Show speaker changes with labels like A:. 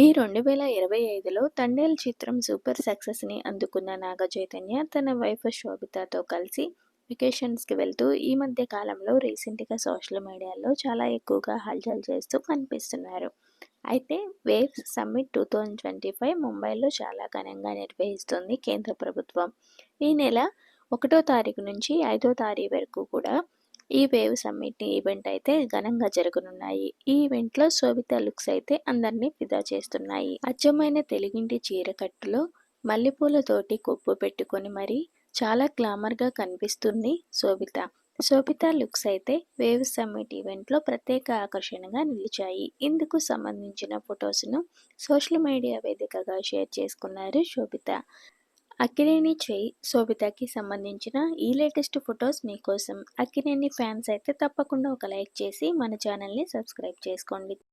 A: ఈ రెండు వేల ఇరవై ఐదులో తండేల్ చిత్రం సూపర్ సక్సెస్ని అందుకున్న నాగ చైతన్య తన వైఫ్ శోభితతో కలిసి వెకేషన్స్కి వెళ్తూ ఈ మధ్య కాలంలో రీసెంట్గా సోషల్ మీడియాలో చాలా ఎక్కువగా హల్చల్ చేస్తూ కనిపిస్తున్నారు. అయితే waves summit two thousand twenty five ముంబైలో చాలా ఘనంగా నిర్వహిస్తుంది కేంద్ర ప్రభుత్వం. ఈ నెల ఒకటో తారీఖు నుంచి ఐదో తారీఖు వరకు కూడా ఈ వేవ్ సమ్మిట్ ఈవెంట్ అయితే ఘనంగా జరగనున్నాయి. ఈ ఈవెంట్లో శోభిత లుక్స్ అయితే అందరినీ ఫిదా చేస్తున్నాయి. అచ్చమైన తెలుగింటి చీరకట్టులో మల్లెపూలతోటి కొప్పు పెట్టుకొని మరి చాలా గ్లామర్గా కనిపిస్తుంది శోభిత శోభిత లుక్స్ అయితే వేవ్ సమ్మిట్ ఈవెంట్లో ప్రత్యేక ఆకర్షణగా నిలిచాయి. ఇందుకు సంబంధించిన ఫొటోస్ను సోషల్ మీడియా వేదికగా షేర్ చేసుకున్నారు శోభిత అక్కినేని చేయి శోభితకి సంబంధించిన ఈ లేటెస్ట్ ఫొటోస్ మీకోసం. అక్కినేని ఫ్యాన్స్ అయితే తప్పకుండా ఒక లైక్ చేసి మన ఛానల్ని సబ్స్క్రైబ్ చేసుకోండి.